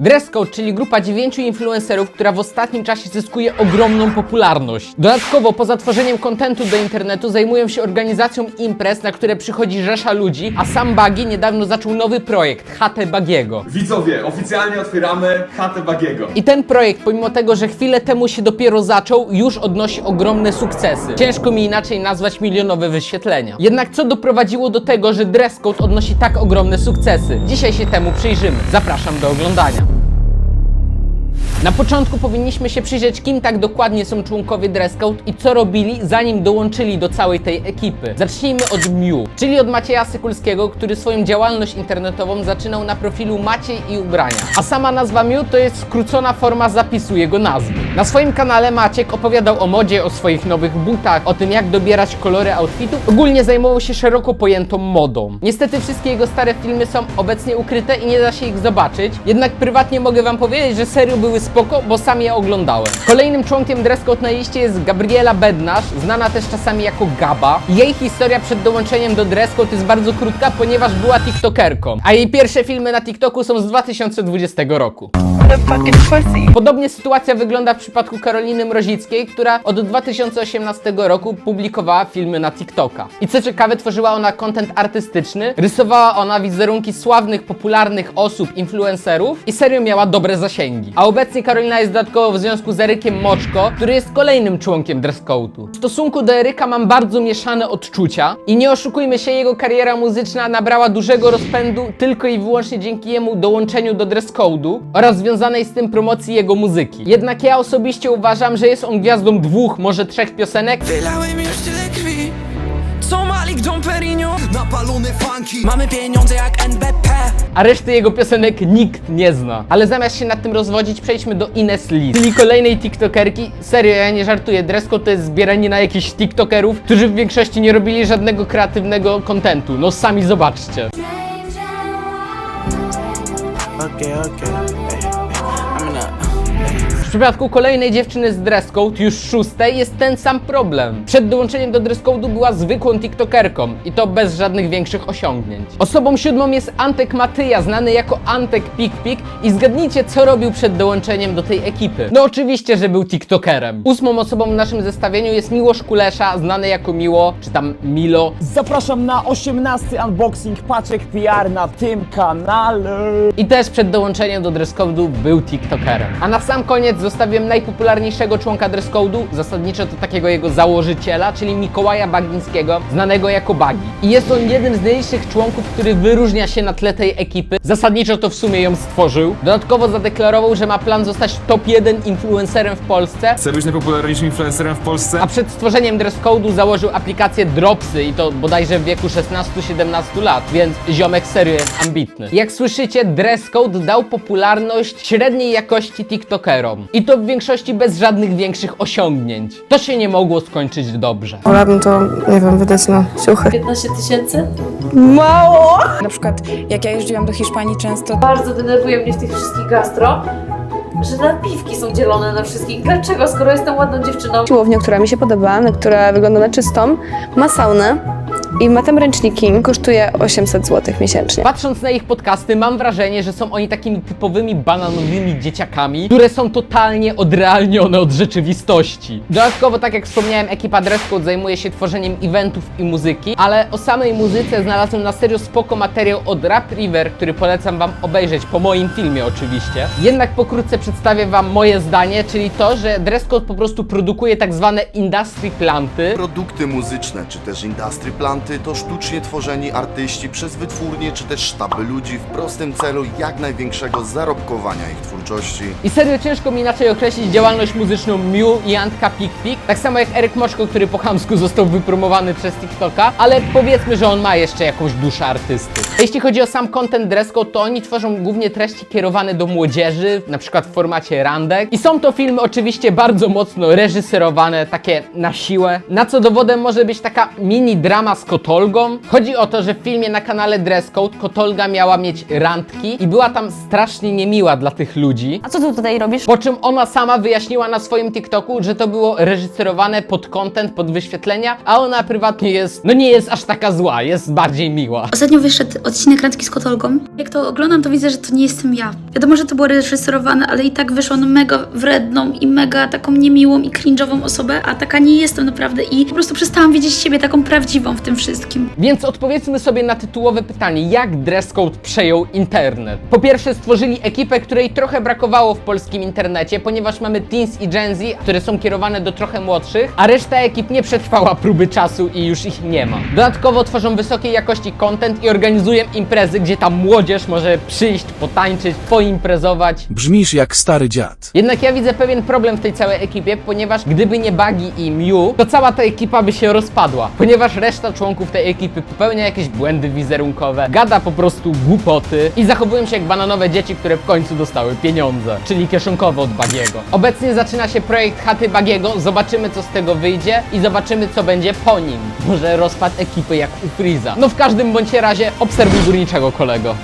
Dresscode, czyli grupa dziewięciu influencerów, która w ostatnim czasie zyskuje ogromną popularność. Dodatkowo, poza tworzeniem kontentu do internetu, zajmują się organizacją imprez, na które przychodzi rzesza ludzi, a sam Bagi niedawno zaczął nowy projekt, HT Bagiego. Widzowie, oficjalnie otwieramy chatę Bagiego. I ten projekt, pomimo tego, że chwilę temu się dopiero zaczął, już odnosi ogromne sukcesy. Ciężko mi inaczej nazwać milionowe wyświetlenia. Jednak co doprowadziło do tego, że Dresscode odnosi tak ogromne sukcesy? Dzisiaj się temu przyjrzymy. Zapraszam do oglądania. Na początku powinniśmy się przyjrzeć, kim tak dokładnie są członkowie Dresscode i co robili, zanim dołączyli do całej tej ekipy. Zacznijmy od Miu, czyli od Macieja Sykulskiego, który swoją działalność internetową zaczynał na profilu Maciej i Ubrania. A sama nazwa Miu to jest skrócona forma zapisu jego nazwy. Na swoim kanale Maciek opowiadał o modzie, o swoich nowych butach, o tym jak dobierać kolory outfitów. Ogólnie zajmował się szeroko pojętą modą. Niestety wszystkie jego stare filmy są obecnie ukryte i nie da się ich zobaczyć, jednak prywatnie mogę wam powiedzieć, że serio były spoko, bo sam je oglądałem. Kolejnym członkiem Dresscode na liście jest Gabriela Bednarz, znana też czasami jako Gaba. Jej historia przed dołączeniem do Dresscode jest bardzo krótka, ponieważ była tiktokerką, a jej pierwsze filmy na TikToku są z 2020 roku. Podobnie sytuacja wygląda w przypadku Karoliny Mrozickiej, która od 2018 roku publikowała filmy na TikToka. I co ciekawe, tworzyła ona content artystyczny, rysowała ona wizerunki sławnych, popularnych osób, influencerów i serio miała dobre zasięgi. A obecnie Karolina jest dodatkowo w związku z Erykiem Moczko, który jest kolejnym członkiem Dresscode'u. W stosunku do Eryka mam bardzo mieszane odczucia i nie oszukujmy się, jego kariera muzyczna nabrała dużego rozpędu tylko i wyłącznie dzięki jemu dołączeniu do Dresscode'u oraz związanej z tym promocji jego muzyki. Jednak ja osobiście uważam, że jest on gwiazdą dwóch, może trzech piosenek, Wylałem już tyle krwi Co Malik Dom Perignon Napalone funky Mamy pieniądze jak NBP a reszty jego piosenek nikt nie zna. Ale zamiast się nad tym rozwodzić, przejdźmy do Ines Lee, czyli kolejnej tiktokerki. Serio, ja nie żartuję, Dresscode to jest zbieranie na jakichś tiktokerów, którzy w większości nie robili żadnego kreatywnego kontentu. No sami zobaczcie. Okay, okay. W przypadku kolejnej dziewczyny z Dresscode, już szóstej, jest ten sam problem. Przed dołączeniem do Dresscode'u była zwykłą tiktokerką i to bez żadnych większych osiągnięć. Osobą siódmą jest Antek Matyja, znany jako Antek Pik Pik i zgadnijcie co robił przed dołączeniem do tej ekipy. No oczywiście, że był tiktokerem. Ósmą osobą w naszym zestawieniu jest Miłosz Kulesza, znany jako Miło, czy tam Milo. Zapraszam na 18 unboxing paczek PR na tym kanale. I też przed dołączeniem do Dresscode'u był tiktokerem. A na sam koniec zostawiłem najpopularniejszego członka Dresscode'u, zasadniczo to takiego jego założyciela, czyli Mikołaja Bagińskiego, znanego jako Bagi. I jest on jednym z najliczniejszych członków, który wyróżnia się na tle tej ekipy. Zasadniczo to w sumie ją stworzył. Dodatkowo zadeklarował, że ma plan zostać top 1 influencerem w Polsce, Chcę być najpopularniejszym influencerem w Polsce? a przed stworzeniem Dresscode'u założył aplikację Dropsy i to bodajże w wieku 16-17 lat, więc ziomek serio jest ambitny. Jak słyszycie, Dresscode dał popularność średniej jakości TikTokerom. I to w większości bez żadnych większych osiągnięć. To się nie mogło skończyć dobrze. Wolałabym to, nie wiem, wydać na ciuchy. 15 tysięcy? Na przykład jak ja jeździłam do Hiszpanii często, Bardzo denerwuje mnie w tych wszystkich gastro, że napiwki są dzielone na wszystkich. Dlaczego, skoro jestem ładną dziewczyną? Siłownia, która mi się podoba, na która wygląda na czystą, ma saunę i ma tam ręczniki. Kosztuje 800 zł miesięcznie. Patrząc na ich podcasty, mam wrażenie, że są oni takimi typowymi bananowymi dzieciakami, które są totalnie odrealnione od rzeczywistości. Dodatkowo, tak jak wspomniałem, ekipa Dresscode zajmuje się tworzeniem eventów i muzyki, ale o samej muzyce znalazłem na serio spoko materiał od Rap River, który polecam wam obejrzeć, po moim filmie oczywiście. Jednak pokrótce przedstawię wam moje zdanie, czyli to, że Dresscode po prostu produkuje tak zwane industry planty, Produkty muzyczne czy też industry planty to sztucznie tworzeni artyści przez wytwórnie czy też sztaby ludzi w prostym celu jak największego zarobkowania ich twórczości. I serio ciężko mi inaczej określić działalność muzyczną Miu i Antka Pik Pik, tak samo jak Eryk Moczko, który po chamsku został wypromowany przez TikToka, ale powiedzmy, że on ma jeszcze jakąś duszę artysty. Jeśli chodzi o sam content Dresscode, to oni tworzą głównie treści kierowane do młodzieży, na przykład w formacie randek. I są to filmy oczywiście bardzo mocno reżyserowane, takie na siłę, na co dowodem może być taka mini drama z Kotolgą? Chodzi o to, że w filmie na kanale Dress Code Kotolga miała mieć randki i była tam strasznie niemiła dla tych ludzi. A co ty tutaj robisz? Po czym ona sama wyjaśniła na swoim TikToku, że to było reżyserowane pod content, pod wyświetlenia, a ona prywatnie jest, no nie jest aż taka zła, jest bardziej miła. Ostatnio wyszedł odcinek randki z Kotolgą. Jak to oglądam, to widzę, że to nie jestem ja. Wiadomo, że to było reżyserowane, ale i tak wyszło na mega wredną i mega taką niemiłą i cringe'ową osobę, a taka nie jestem naprawdę i po prostu przestałam widzieć siebie taką prawdziwą w tym wszystkim. Więc odpowiedzmy sobie na tytułowe pytanie, jak dress code przejął internet? Po pierwsze stworzyli ekipę, której trochę brakowało w polskim internecie, ponieważ mamy teens i Gen Z, które są kierowane do trochę młodszych, a reszta ekip nie przetrwała próby czasu i już ich nie ma. Dodatkowo tworzą wysokiej jakości content i organizują imprezy, gdzie ta młodzież może przyjść, potańczyć, poimprezować. Brzmisz jak stary dziad. Jednak ja widzę pewien problem w tej całej ekipie, ponieważ gdyby nie Buggy i Mew, to cała ta ekipa by się rozpadła. Ponieważ reszta członków tej ekipy popełnia jakieś błędy wizerunkowe, gada po prostu głupoty i zachowują się jak bananowe dzieci, które w końcu dostały pieniądze, czyli kieszonkowo od Bagiego. Obecnie zaczyna się projekt chaty Bagiego, zobaczymy co z tego wyjdzie i zobaczymy co będzie po nim. Może rozpad ekipy jak u Freeza. No w każdym bądź razie obserwuj górniczego kolego.